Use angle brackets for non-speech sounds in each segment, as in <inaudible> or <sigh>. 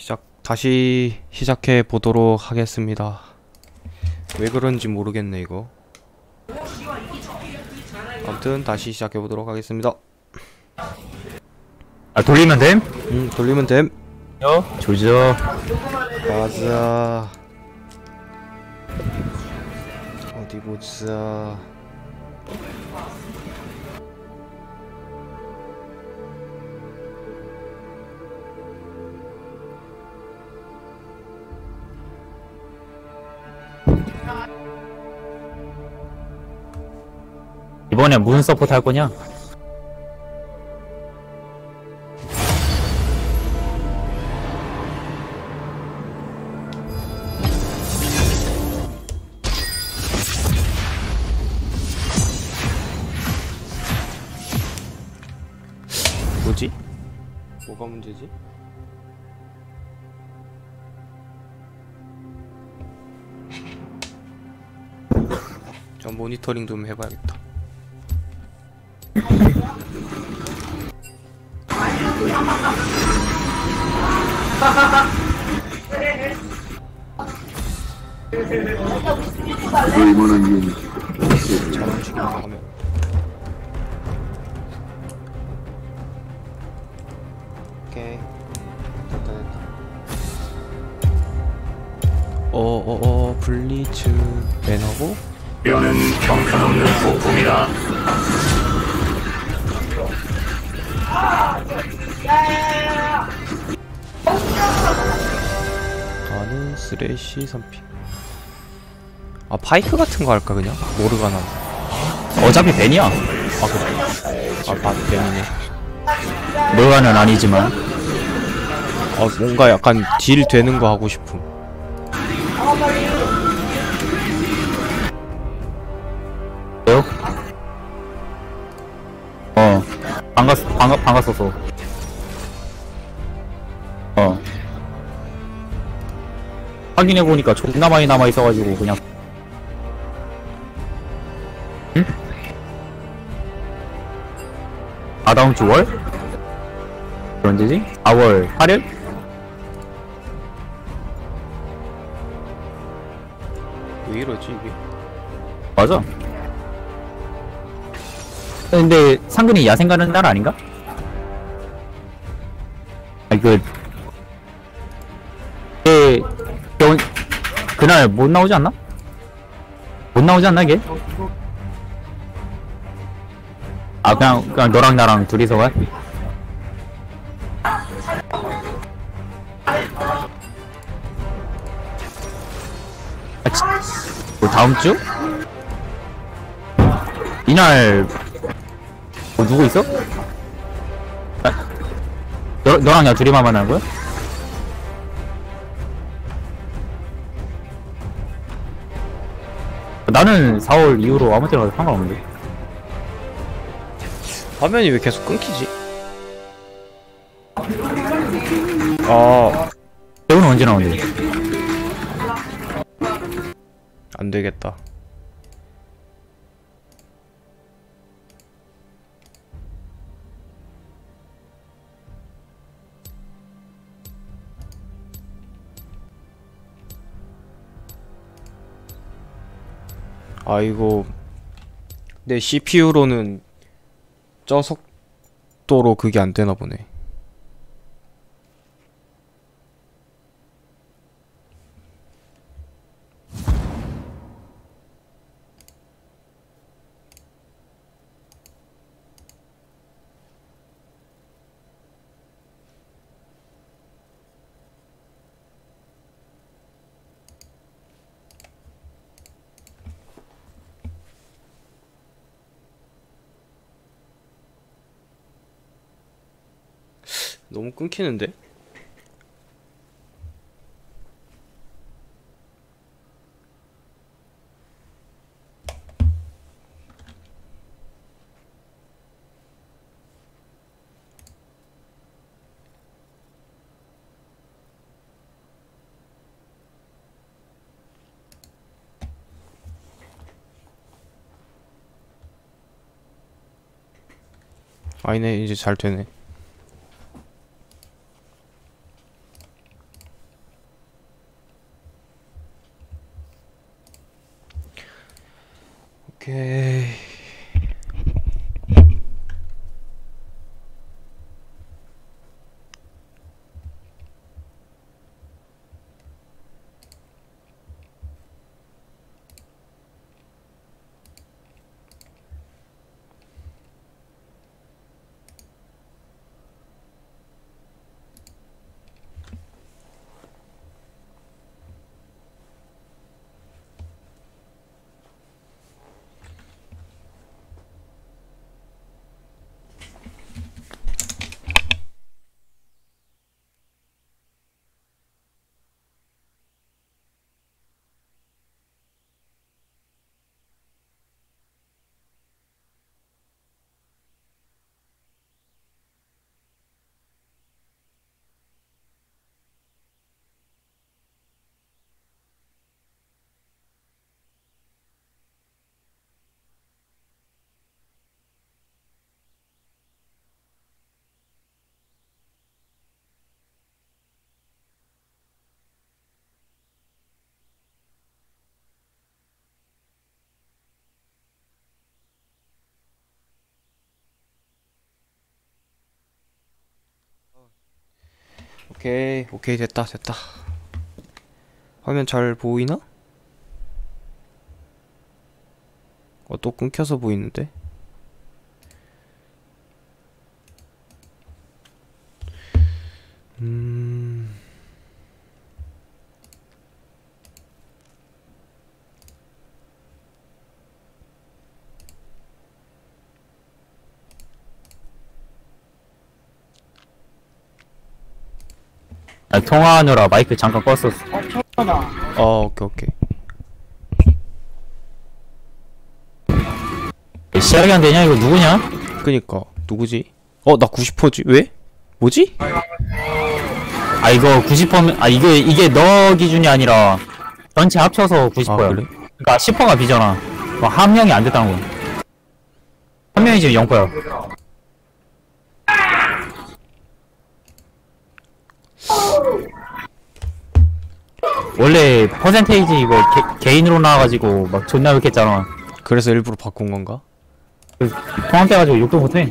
시작 다시 시작해 보도록 하겠습니다. 왜 그런지 모르겠네 이거. 아무튼 다시 시작해 보도록 하겠습니다. 아 돌리면 됨? 음 돌리면 됨. 요 조져 가자. 어디 보자. 이번에 무슨 서포트 할 거냐? 뭐지? 뭐가 문제지? 저 모니터링 좀 해봐야겠다. 얼마나 이잘 움직인다 하면. 오케이. 됐다 됐다. 어어어 블리츠 배너고 가는 쓰레쉬 선픽 아 파이크 같은 거 할까 그냥? 모르가나. 어차피 벤이야. 아 그래? 아 나도 뱀이네. 물건은 아니지만. 아 뭔가 약간 딜 되는 거 하고 싶음? 어. 반갑 반갑 반갑어서. 어 확인해 보니까 존나 많이 남아 있어가지고 그냥 응? 아 다음 주 월? 언제지? 4월 8일? 왜 이러지 이게 맞아. 근데 상근이 야생 가는 날 아닌가? 아 이거 그날 못 나오지 않나? 못 나오지 않나 걔? 아 그냥 그냥 너랑 나랑 둘이서 가? 아, 치, 뭐 다음 주? 이날 뭐 누구 있어? 아, 너, 너랑 나 둘이만 만나는 거야? 나는 4월 이후로 아무 때나 가도 상관없는데 화면이 왜 계속 끊기지? 아 배우는 언제 나오는데? 안 되겠다 아 이거 내 CPU로는 저 속도로 그게 안 되나 보네 너무 끊기는데? 아니네 이제 잘 되네 오 오케이. 오케이 됐다 됐다. 화면 잘 보이나? 어 또 끊겨서 보이는데 나 통화하느라 마이크 잠깐 껐었어. 어, 오케이 오케이 시작이 안 되냐? 이거 누구냐? 그니까 누구지? 어 나 90%지 왜? 뭐지? 아 이거 90%면 아 이게 이게 너 기준이 아니라 전체 합쳐서 90%야. 아 그래? 그러니까 10%가 비잖아. 어, 한 명이 안 됐다는 거야. 한 명이 지금 0%야. 원래 퍼센테이지 이거 개, 개인으로 나와가지고 막 존나 욕했잖아. 그래서 일부러 바꾼 건가? 통화 깨가지고 욕도 못해.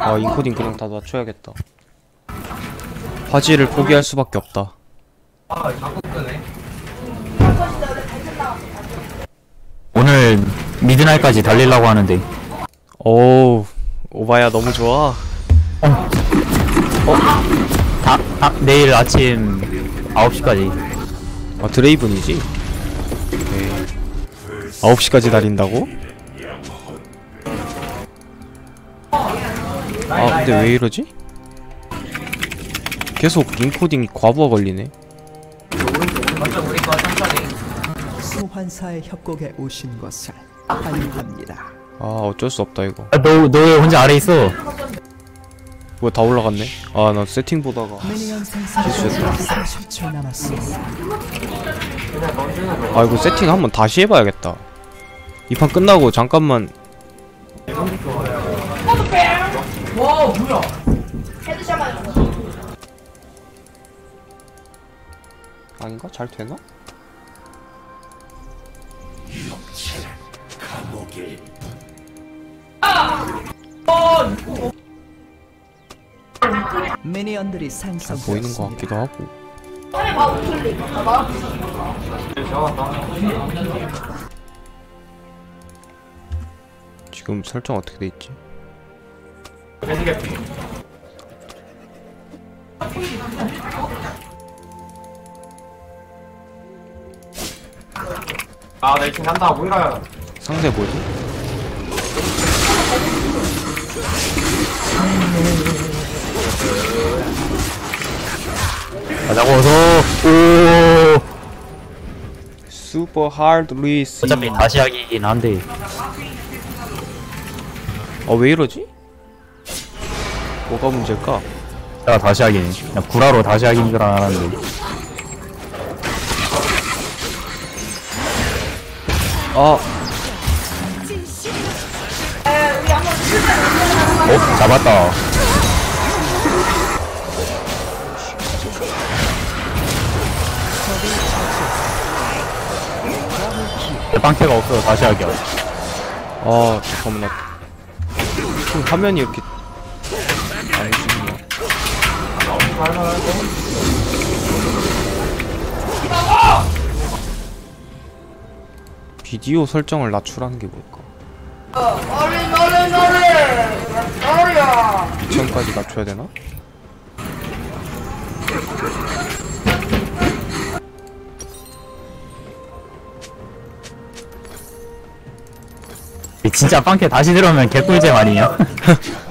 아 인코딩 그냥 다 맞춰야겠다 화질을 포기할 수밖에 없다 오늘 미드나잇까지 달리려고 하는데. 오우 오바야 너무 좋아. 다, 다 내일 아침 9시까지. 아 드레이븐이지? 오케이 9시까지 달린다고? 아 근데 왜 이러지? 계속 인코딩 과부하 걸리네. 소환사의 협곡에 오신 것을 환영합니다. 아 어쩔 수 없다 이거 너너 왜 혼자 아래 있어? 뭐야 다 올라갔네? 아 나 세팅 보다가 미니언 생성까지 30초 남았습니다. 아 이거 세팅 한번 다시 해봐야겠다 이 판 끝나고 잠깐만 아닌가? 잘 되나? 미니언들이 잘 보이는 것. 같기도 하고 지금 설정 어떻게 돼 있지? 아, 나 이렇게 한다. 뭐이라. 상대 뭐지? 가자고 어서. 오. 슈퍼 하드 리스 어차피 다시 하기긴 한데. 아왜 이러지? 뭐가 문제일까? 내가 다시 하긴. 그냥 구라로 다시 하긴 줄 알았는데. 아 어? 잡았다. 빵태가 없어 다시 하기야 아 잠깐만. 지금 화면이 이렇게 비디오 설정을 낮추라는 게 뭘까? 얼른 얼른 얼른 2000까지 낮춰야 되나? 이 진짜 빵캐 다시 들어오면 개꿀잼 아니냐? <laughs>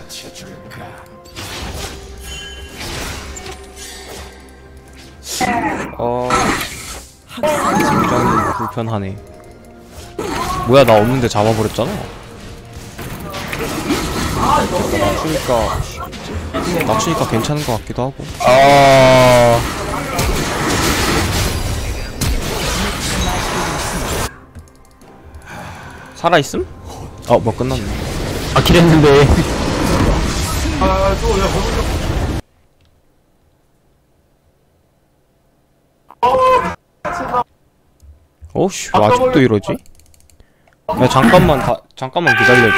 어... 굉장히 불편하네 뭐야 나 없는데 잡아버렸잖아 낮추니까 낮추니까 괜찮은 것 같기도 하고. 어... 살아있음? 어 뭐 끝났네. 아킬했는데. 어우씨 왜 아직도 이러지? 야 잠깐만 다, 잠깐만 기다려줘